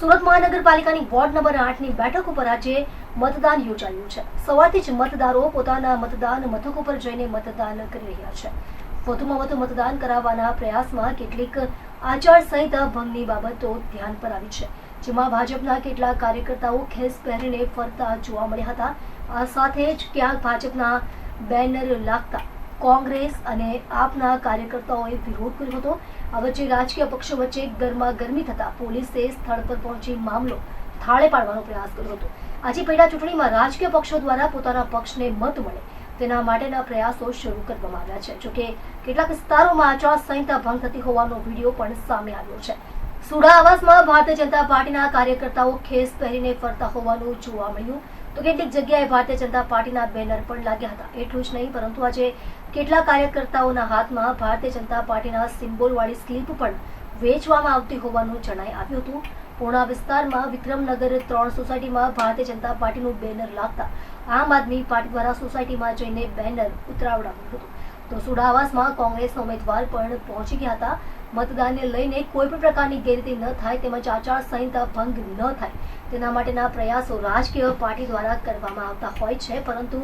સુરત મહાનગરપાલિકાની ward number આઠની બેઠક ઉપર આજે મતદાન યોજાયું છે. સવારથી જ મતદારો પોતાના મતદાન મથક ઉપર જઈને મતદાન કરી રહ્યા છે. વધુમાં વધુ મતદાન કરાવવાના પ્રયાસમાં કેટલીક આચારસંહિતા ભંગની બાબતો ધ્યાન પર આવી છે. જેમાં ભાજપના કેટલાક કાર્યકર્તાઓ ખેસ પહેરીને ફરતા જોવા મળ્યા હતા. આ સાથે જ ક્યાંક ભાજપના બેનર લાગતા કોંગ્રેસ અને આપના કાર્યકર્તાઓએ વિરોધ કર્યો હતો. આ વચ્ચે રાજકીય પક્ષો વચ્ચે ગરમા ગરમી થતા પોલીસે સ્થળ પર પહોંચી મામલો થાળે પાડવાનો પ્રયાસ કર્યો હતો. આજે પેટા ચૂંટણીમાં રાજકીય પક્ષો દ્વારા પોતાના પક્ષને મત મળે. તેના માટેના પ્રયાસો શરૂ કરવામાં આવ્યા છે. જોકે કેટલાક વિસ્તારોમાં આચારસંહિતા ભંગ થતી હોવાનો વીડિયો પણ સામે આવ્યો છે. સુડા આવાસમાં ભારતીય જનતા પાર્ટીના કાર્યકર્તાઓ ખેસ પહેરીને ફરતા હોવાનું જોવા મળ્યું. તો કેટલીક જગ્યાએ ભારતીય જનતા પાર્ટીના બેનર પણ લાગ્યા હતા. એટલું જ નહીં, પરંતુ આજે કેટલા કાર્યકર્તાઓના હાથમાં ભારતીય જનતા પાર્ટીના સિમ્બોલવાળી સ્લીપ પણ વેચવામાં આવતી હોવાનું જણાઈ આવ્યું હતું. પૂર્ણા વિસ્તારમાં વિક્રમનગર ત્રણ સોસાયટીમાં ભારતીય જનતા પાર્ટીનું બેનર લાગતા આમ આદમી પાર્ટી દ્વારા સોસાયટીમાં જઈને બેનર ઉતરાવડાવ્યું હતું. તો સુડાવાસમાં કોંગ્રેસના ઉમેદવાર પણ પહોંચી ગયા હતા. મતદાનને લઈને કોઈ પણ પ્રકારની ગેરરીતિ ન થાય, તેમજ આચારસંહિતા ભંગ ન થાય. તેના માટેના પ્રયાસો રાજકીય પાર્ટી દ્વારા કરવામાં આવતા હોય છે, પરંતુ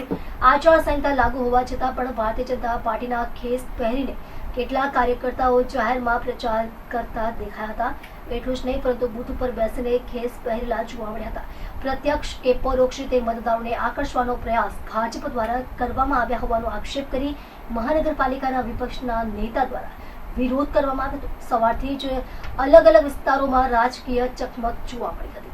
આચારસંહિતા લાગુ હોવા છતાં પણ ભારતીય જનતા પાર્ટીના ખેસ પહેરીને કેટલાક કાર્યકર્તાઓ જાહેરમાં પ્રચાર કરતા દેખાયા હતા. એટલું જ નહીં, પરંતુ બૂથ ઉપર બેસીને ખેસ પહેરેલા જોવા મળ્યા હતા. પ્રત્યક્ષ કે પરોક્ષ રીતે મતદારોને આકર્ષવાનો પ્રયાસ ભાજપ દ્વારા કરવામાં આવ્યા હોવાનો આક્ષેપ કરી મહાનગરપાલિકાના વિપક્ષના નેતા દ્વારા વિરોધ કરવામાં આવ્યો હતો. સવારથી જ અલગ અલગ વિસ્તારોમાં રાજકીય ચકમક જોવા મળી હતી.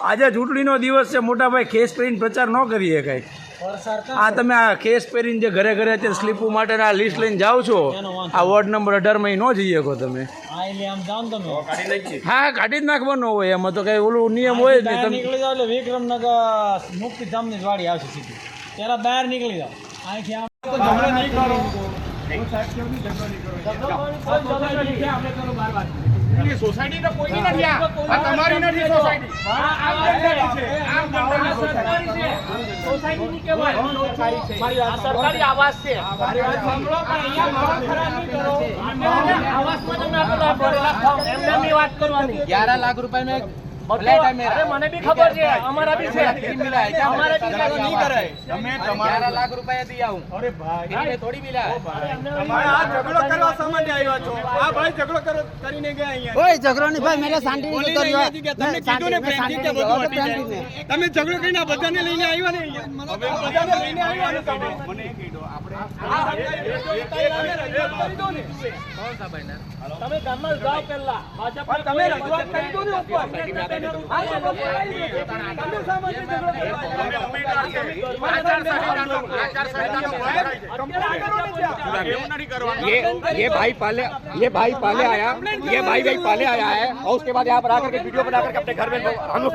આજે ચૂંટણીનો દિવસ છે. મોટાભાઈ ખેસ કરીને પ્રચાર ન કરીએ કઈ આ તમે આ કેસ પહેરીને જે ઘરે ઘરે અત્યારે સ્લીપો માટેના આ લિસ્ટ લઈને જાઓ છો આ વોર્ડ નંબર અઢારમાં ન જઈ શકો તમે. હા કાઢી જ નાખવાનું હોય એમાં તો કઈ ઓલું નિયમ હોય જ નહીં. તમે નીકળી જાઓ એટલે વિક્રમનગર મુક્તિ ધામની વાડી આવશે સીધી. ત્યારે બહાર નીકળી જાઓ. અહીંથી આમ નથી સોસાયટી તો કોઈની નથી આ. તમારી નથી સોસાયટી આ બંધારી છે. આ સરકારી છે. સોસાયટી ની કહેવાય. સરકારી છે આ સરકારી આવાસ છે. મારી વાત સાંભળો. પણ અહીંયા મારા ખરા નહીં કરો. આવાસમાં તમને આપેલા ભરેલા ફોર્મ એમને વાત કરવાની. 11 લાખ રૂપિયાનો એક તમે ઝઘડો કરીને ગયા ને લઈને આવ્યા ને બધાને લઈને તમે. મને ગામમાં જાઓ પહેલા. ભાજપ તમે રજૂઆત કરી દો ને ઉપર. ये ये भाई पहले ये भाई पहले आया। ये भाई भाई पहले आया है, और उसके बाद यहाँ पर आकर के वीडियो बना करके अपने घर में हम